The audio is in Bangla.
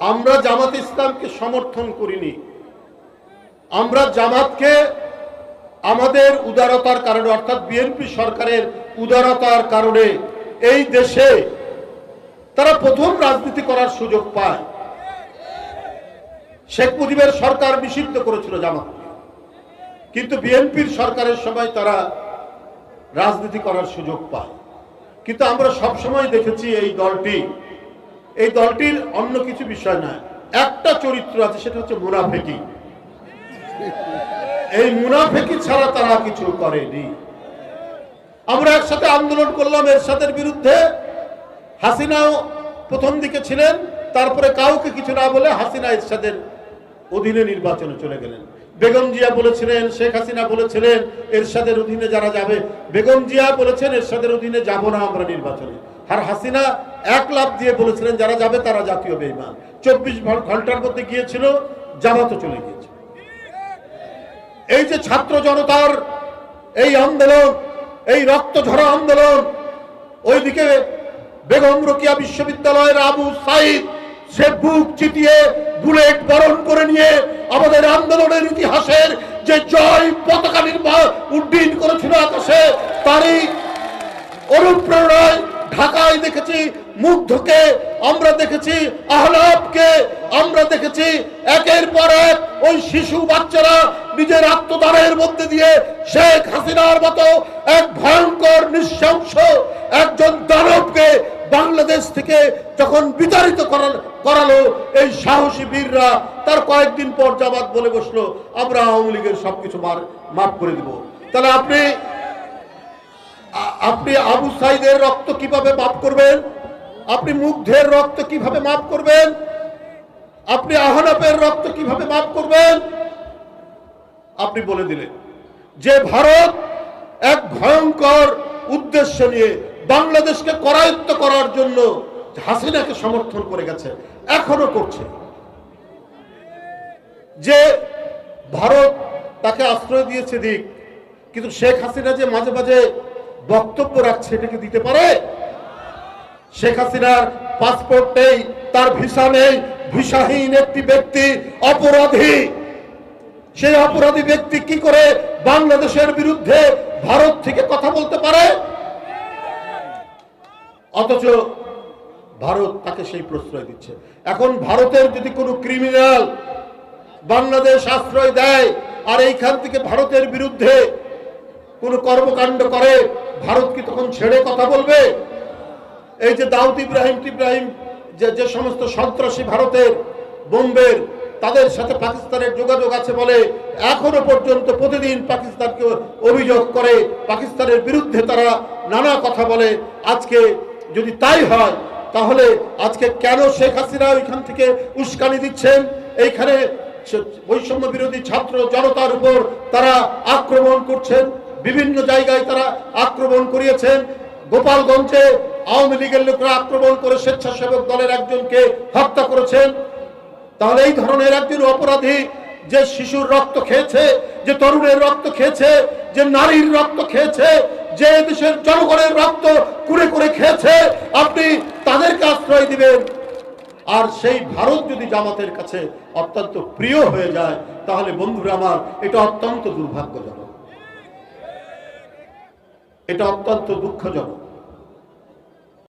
আমরা জামাত ইসলামকে সমর্থন করিনি। আমরা জামাতকে আমাদের উদারতার কারণে, অর্থাৎ বিএনপি সরকারের উদারতার কারণে এই দেশে তারা প্রথম রাজনীতি করার সুযোগ পায়। শেখ মুজিবের সরকার নিষিদ্ধ করেছিল জামাতকে। কিন্তু বিএনপির সরকারের সময় তারা রাজনীতি করার সুযোগ পায়। কিন্তু আমরা সব সময় দেখেছি এই দলটি এই দলটির অন্য কিছু বিষয় নয়। একটা চরিত্র আছে, সেটা হচ্ছে মুনাফেকি। এই মুনাফেকি ছাড়া তারা কিছু করেনি। আমরা একসাথে আন্দোলন করলাম এরশাদের বিরুদ্ধে। হাসিনাও প্রথম দিকে ছিলেন, তারপরে কাউকে কিছু না বলে হাসিনা এরশাদের অধীনে নির্বাচনে চলে গেলেন। বেগম জিয়া বলেছিলেন, শেখ হাসিনা বলেছিলেন, এরশাদের অধীনে যারা যাবে। বেগম জিয়া বলেছেন, এরশাদের অধীনে যাব না আমরা নির্বাচনে। আর হাসিনা এক লাভ দিয়ে বলেছিলেন, যারা যাবে তারা জাতীয় বেইমান। চব্বিশ ঘণ্টার মধ্যে গিয়েছিল, জামাতও চলে গিয়েছে। এই যে ছাত্র জনতার এই আন্দোলন, এই রক্ত ঝরা আন্দোলন, ওইদিকে বেগম রোকিয়া বিশ্ববিদ্যালয়ের আবু সাইদ, সে বুক চিটিয়ে বুলেট বরণ করে নিয়ে আমাদের আন্দোলনের ইতিহাসের যে জয় পতাকা নির্মাণ উড্ডীন করেছিল আকাশে, তারই অনুপ্রেরণায় ঢাকায় দেখেছি মুগ্ধকে আমরা দেখেছি, আহলাবকে আমরা দেখেছি। একের পর এক ওই শিশু বাচ্চারা নিজের আত্মদানের মধ্যে দিয়ে শেখ হাসিনার মতো এক ভয়ঙ্কর নৃশংস একজন দানবকে বাংলাদেশ থেকে যখন বিতাড়িত করাল- করালো, এই সাহসী বীররা তার কয়েকদিন পর জামাত বলে বসল, আমরা আওয়ামী লীগের সবকিছু মার, মাফ করে দিব। তাহলে আপনি আপনি আবু সাইদের রক্ত কীভাবে মাফ করবেন? আপনি মুগ্ধের রক্ত কীভাবে মাফ করবেন? আপনি আহনাপের রক্ত কীভাবে মাফ করবেন? আপনি বলে দিলেন, যে ভারত এক ভয়ঙ্কর উদ্দেশ্য নিয়ে বাংলাদেশকে করায়ত্ত করার জন্য হাসিনাকে সমর্থন করে গেছে, এখনও করছে। যে ভারত তাকে আশ্রয় দিয়েছে দিক, কিন্তু শেখ হাসিনা যে মাঝে মাঝে বক্তব্য রাখছে, এটাকে দিতে পারে? শেখ হাসিনার পাসপোর্ট নেই, তার ভিসা নেই ভিসাহীন একটি ব্যক্তি অপরাধী। সেই অপরাধী ব্যক্তি কি করে বাংলাদেশের বিরুদ্ধে ভারত থেকে কথা বলতে পারে? অথচ ভারত তাকে সেই প্রশ্রয় দিচ্ছে। এখন ভারতের যদি কোনো ক্রিমিনাল বাংলাদেশ আশ্রয় দেয়, আর এইখান থেকে ভারতের বিরুদ্ধে কোনো কর্মকাণ্ড করে, ভারত কি তখন ছেড়ে কথা বলবে? এই যে দাউদ ইব্রাহিম ইব্রাহিম, যে যে সমস্ত সন্ত্রাসী ভারতের, বোম্বের, তাদের সাথে পাকিস্তানের যোগাযোগ আছে বলে এখনও পর্যন্ত প্রতিদিন পাকিস্তানকে অভিযোগ করে, পাকিস্তানের বিরুদ্ধে তারা নানা কথা বলে। আজকে যদি তাই হয়, তাহলে আজকে কেন শেখ হাসিনা ওইখান থেকে উস্কানি দিচ্ছেন? এইখানে বৈষম্য বিরোধী ছাত্র জনতার উপর তারা আক্রমণ করছেন। বিভিন্ন জায়গায় তারা আক্রমণ করিয়েছেন। গোপালগঞ্জে আওয়ামী লীগের লোকরা আক্রমণ করে স্বেচ্ছাসেবক দলের একজনকে হত্যা করেছেন। তাহলে এই ধরনের একজন অপরাধী যে শিশুর রক্ত খেয়েছে, যে তরুণের রক্ত খেয়েছে, যে নারীর রক্ত খেয়েছে, যে দেশের জনগণের রক্ত কুড়ে করে খেয়েছে, আপনি তাদেরকে আশ্রয় দিবেন। আর সেই ভারত যদি জামাতের কাছে অত্যন্ত প্রিয় হয়ে যায়, তাহলে বন্ধুরা আমার, এটা অত্যন্ত দুর্ভাগ্যজনক। এটা অত্যন্ত দুঃখজনক।